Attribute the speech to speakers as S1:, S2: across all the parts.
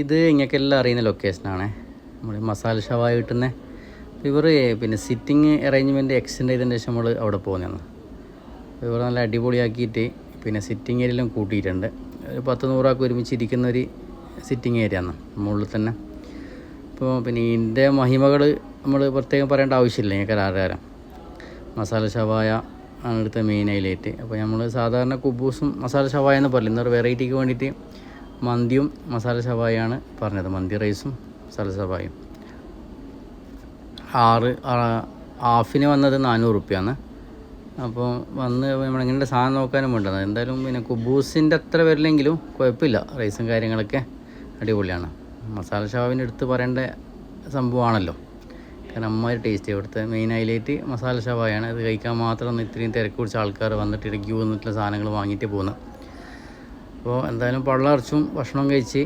S1: ഇത് ഇങ്ങക്കെല്ലാം അറിയുന്ന ലൊക്കേഷനാണ് നമ്മൾ മസാല ഷവായ കിട്ടുന്ന. ഇവർ പിന്നെ സിറ്റിംഗ് അറേഞ്ച്മെന്റ് എക്സ്റ്റെൻഡ് ചെയ്തതിന് ശേഷം നമ്മൾ അവിടെ പോകുന്നതാണ്. ഇവർ നല്ല അടിപൊളിയാക്കിയിട്ട് പിന്നെ സിറ്റിംഗ് ഏരിയയിലും കൂട്ടിയിട്ടുണ്ട്. ഒരു പത്ത് നൂറാൾക്ക് ഒരുമിച്ച് ഇരിക്കുന്ന ഒരു സിറ്റിംഗ് ഏരിയ ആണ് മുകളിൽ തന്നെ. അപ്പോൾ പിന്നെ ഇതിന്റെ മഹിമകൾ നമ്മൾ പ്രത്യേകം പറയേണ്ട ആവശ്യമില്ല ഞങ്ങൾക്ക് ആരാരം മസാല ഷവായ ആണ് ഇവിടുത്തെ മെയിൻ ഹൈലൈറ്റ് അപ്പോൾ നമ്മൾ സാധാരണ കുബൂസും മസാല ഷവായ എന്ന് പറയില്ല? ഇന്നൊരു വെറൈറ്റിക്ക് വേണ്ടിയിട്ട് മന്തിയും മസാല ഷവായാണ് പറഞ്ഞത്. മന്തി റൈസും മസാല ഷവായും ആറ് ഹാഫിന് വന്നത് നാനൂറ് റുപ്യാണ്. അപ്പോൾ വന്ന് നമ്മളെങ്ങനെ സാധനം നോക്കാനും വേണ്ടത് എന്തായാലും പിന്നെ കുബൂസിന്റെ അത്ര വരില്ലെങ്കിലും കുഴപ്പമില്ല. റൈസും കാര്യങ്ങളൊക്കെ അടിപൊളിയാണ്. മസാല ഷവാവിന്റെ അടുത്ത് പറയേണ്ട സംഭവമാണല്ലോ. കാരണം അമ്മമാര് ടേസ്റ്റ്. ഇവിടുത്തെ മെയിൻ ഹൈലൈറ്റ് മസാല ഷവായാണ് അത് കഴിക്കാൻ മാത്രം ഇത്രയും തിരക്ക് പിടിച്ച ആൾക്കാർ വന്നിട്ട് ഇടയ്ക്ക് നിന്നിട്ടുള്ള സാധനങ്ങൾ വാങ്ങിയിട്ട് പോകുന്നത്. അപ്പോൾ എന്തായാലും പള്ളറച്ചും ഭക്ഷണം കഴിച്ച്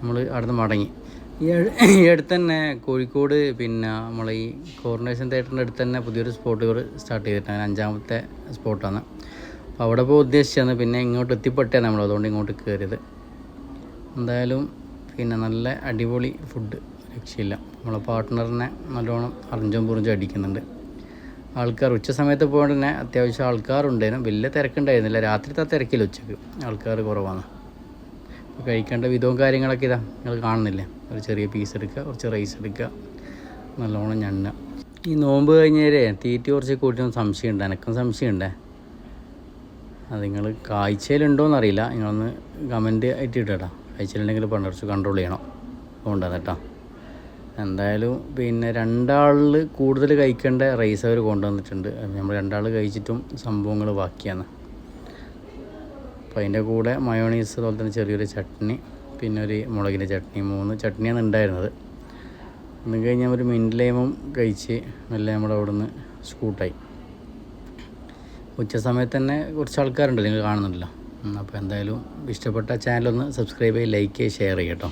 S1: നമ്മൾ അവിടുന്ന് മടങ്ങി. ഈ അട്- ഈ അടുത്ത് തന്നെ കോഴിക്കോട് പിന്നെ നമ്മൾ ഈ കോർണേഷൻ തിയേറ്ററിന്റെ അടുത്ത് തന്നെ പുതിയൊരു സ്പോട്ട് സ്റ്റാർട്ട് ചെയ്തിട്ടാണ് അഞ്ചാമത്തെ സ്പോട്ടാണ് അപ്പോൾ അവിടെ പോയി ഉദ്ദേശിച്ചാണ് പിന്നെ ഇങ്ങോട്ട് എത്തിപ്പെട്ടേ നമ്മൾ. അതുകൊണ്ട് ഇങ്ങോട്ട് കയറിയത്. എന്തായാലും പിന്നെ നല്ല അടിപൊളി ഫുഡ് രക്ഷയില്ല. നമ്മളെ പാർട്ട്ണറിനെ നല്ലോണം അറിഞ്ചും പുറിഞ്ചും അടിക്കുന്നുണ്ട്. ആൾക്കാർ ഉച്ച സമയത്ത് പോയത് തന്നെ അത്യാവശ്യം ആൾക്കാരുണ്ടായിരുന്നു വലിയ തിരക്കുണ്ടായിരുന്നില്ല. രാത്രിത്തെ തിരക്കില്ല ഉച്ചയ്ക്ക് ആൾക്കാർ കുറവാണ്. അപ്പോൾ കഴിക്കേണ്ട വിധവും കാര്യങ്ങളൊക്കെ ഇതാ. നിങ്ങൾ കാണുന്നില്ലേ? ഒരു ചെറിയ പീസ് എടുക്കുക കുറച്ച് റൈസ് എടുക്കുക. നല്ലോണം ഞണ്ണ ഈ നോമ്പ് കഴിഞ്ഞേരെ തീറ്റി കുറച്ച് കൂട്ടിയൊന്നും സംശയമുണ്ട്. എനക്കും സംശയമുണ്ടേ. അത് നിങ്ങൾ കാഴ്ചയിലുണ്ടോ അറിയില്ല നിങ്ങളൊന്ന് കമന്റ് ആയിട്ട് ഇടട്ടോ കാഴ്ചയിലുണ്ടെങ്കിൽ പണ്ട് കുറച്ച് കൺട്രോൾ ചെയ്യണം. അതുകൊണ്ടാണ് കേട്ടോ. എന്തായാലും പിന്നെ രണ്ടാളിൽ കൂടുതൽ കഴിക്കേണ്ട റൈസ് അവർ കൊണ്ടുവന്നിട്ടുണ്ട്. നമ്മൾ രണ്ടാൾ കഴിച്ചിട്ടും സംഭവങ്ങൾ ബാക്കിയാണ്. അപ്പോൾ അതിന്റെ കൂടെ മയോണീസ് അതുപോലെ തന്നെ ചെറിയൊരു ചട്നി പിന്നെ ഒരു മുളകിന്റെ ചട്നി മൂന്ന് ചട്നിയാണ് ഉണ്ടായിരുന്നത് ഒന്ന് കഴിഞ്ഞാൽ ഒരു മിന്റ് ലൈമും കഴിച്ച് മെല്ലെ നമ്മുടെ അവിടെ നിന്ന് സ്കൂട്ടായി ഉച്ച സമയത്ത് തന്നെ കുറച്ച് ആൾക്കാരുണ്ട് നിങ്ങൾ കാണുന്നുണ്ടല്ലോ. അപ്പോൾ എന്തായാലും ഇഷ്ടപ്പെട്ട ചാനലൊന്ന് സബ്സ്ക്രൈബ് ചെയ്ത് ലൈക്ക് ചെയ്യുക ഷെയർ ചെയ്യട്ടോ